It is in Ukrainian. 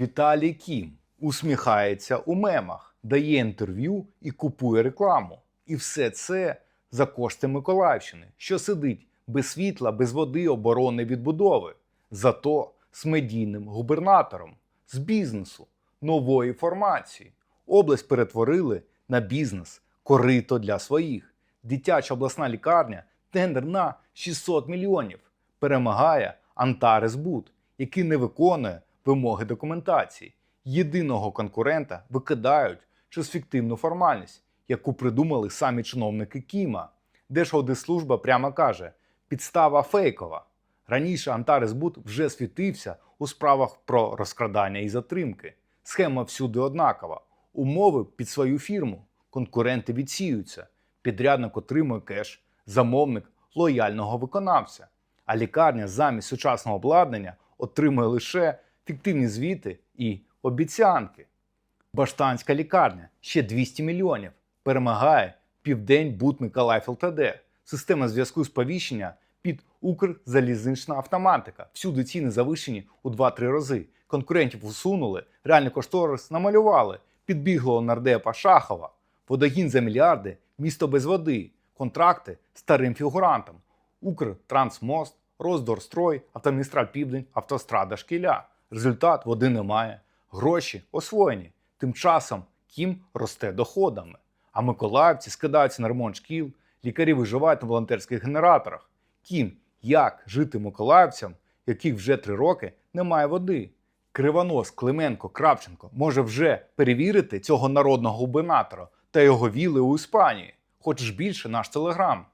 Віталій Кім усміхається у мемах, дає інтерв'ю і купує рекламу. І все це за кошти Миколаївщини, що сидить без світла, без води, оборони відбудови. Зато з медійним губернатором, з бізнесу, нової формації. Область перетворили на бізнес, корито для своїх. Дитяча обласна лікарня тендер на 600 мільйонів. Перемагає Антарес Буд, який не виконує вимоги документації. Єдиного конкурента викидають через фіктивну формальність, яку придумали самі чиновники Кіма. Держаудитслужба прямо каже: підстава фейкова. Раніше Антарес Буд вже світився у справах про розкрадання і затримки. Схема всюди однакова. Умови під свою фірму. Конкуренти відсіюються. Підрядник отримує кеш, замовник лояльного виконавця. А лікарня замість сучасного обладнання отримує лише фіктивні звіти і обіцянки. Баштанська лікарня ще 200 мільйонів. Перемагає Південь Бут Миколаїв ЛТД. Система зв'язку сповіщення під Укрзалізнична автоматика. Всюди ціни завищені у 2-3 рази. Конкурентів усунули, реальний кошторис намалювали. Підбіглого нардепа Шахова. Водогін за мільярди, місто без води, контракти старим фігурантам. Укртрансмост, Роздорстрой, Автомагістраль Південь, Автострада Шкіля. Результат води немає. Гроші освоєні. Тим часом Кім росте доходами. А миколаївці скидаються на ремонт шкіл, лікарі виживають на волонтерських генераторах. Кім, як жити миколаївцям, яких вже три роки немає води? Кривонос, Клименко, Кравченко може вже перевірити цього народного губернатора та його віли у Іспанії. Хочеш більше наш телеграм.